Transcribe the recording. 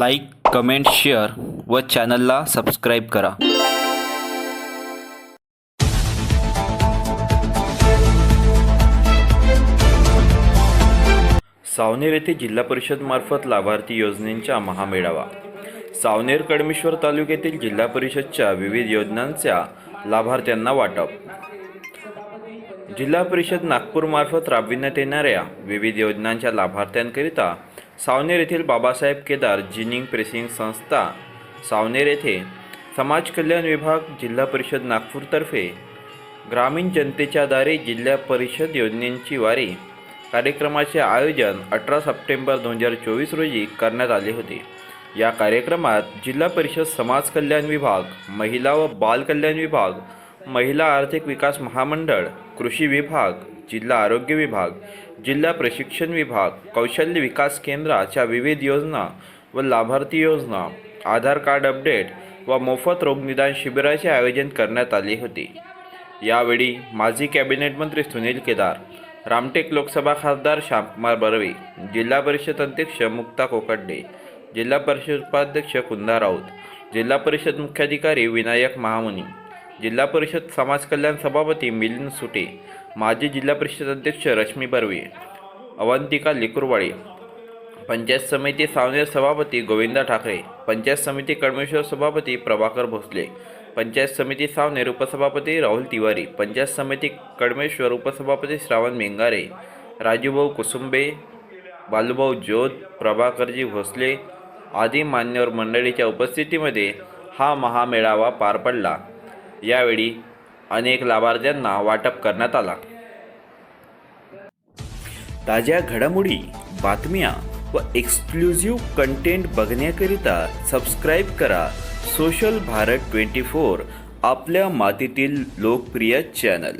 Like comment share व चॅनलला subscribe करा. सावनेर येथे जिल्हा परिषदमार्फत लाभार्थी योजनेंचा महामेळावा. सावनेर कडमेश्वर तालुक्यातील जिल्हा परिषदच्या विविध योजनांच्या लाभार्थ्यांना वाटप. जिल्हा परिषद नागपूरमार्फत राबविण्यात येणाऱ्या विविध योजनांच्या लाभार्थ्यांकरिता सावनेर येथील बाबासाहेब केदार जिनिंग प्रेसिंग संस्था सावनेर येथे समाज कल्याण विभाग जिल्हा परिषद नागपूरतर्फे ग्रामीण जनतेच्या दारी जिल्हा परिषद योजनेची वारी कार्यक्रमाचे आयोजन अठरा सप्टेंबर दोन हजार चोवीस रोजी करण्यात आले होते. या कार्यक्रमात जिल्हा परिषद समाज कल्याण विभाग महिला व बाल कल्याण विभाग महिला आर्थिक विकास महामंडळ कृषी विभाग जिल्हा आरोग्य विभाग जिल्हा प्रशिक्षण विभाग कौशल्य विकास केंद्राच्या विविध योजना व लाभार्थी योजना आधार कार्ड अपडेट व मोफत रोगनिदान शिबिराचे आयोजन करण्यात आले होते. यावेळी माजी कॅबिनेट मंत्री सुनील केदार रामटेक लोकसभा खासदार श्यामकुमार बर्वे जिल्हा परिषद अध्यक्ष मुक्ता कोकडे जिल्हा परिषद उपाध्यक्ष कुंदा राऊत जिल्हा परिषद मुख्याधिकारी विनायक महामुनी जिल्हा परिषद समाज कल्याण सभापती मिलिंद सुटे माजी जिल्हा परिषद अध्यक्ष रश्मी बर्वे अवंतिका लिकुरवाडी पंचायत समिती सावनेर सभापती गोविंदा ठाकरे पंचायत समिती कडमेश्वर सभापती प्रभाकर भोसले पंचायत समिती सावनेर उपसभापती राहुल तिवारी पंचायत समिती कडमेश्वर उपसभापती श्रावण मेंगारे राजूभाऊ कुसुंबे बालूभाऊ ज्योत प्रभाकरजी भोसले आदी मान्यवर मंडळीच्या उपस्थितीमध्ये हा महामेळावा पार पडला. यावेळी अनेक लाभार्थ्यांना वाटप करण्यात आला. ताज्या घडामोडी बातम्या व एक्सक्लुझिव्ह कंटेंट बघण्याकरिता सबस्क्राईब करा सोशल भारत ट्वेंटी फोर आपल्या मातीतील लोकप्रिय चॅनल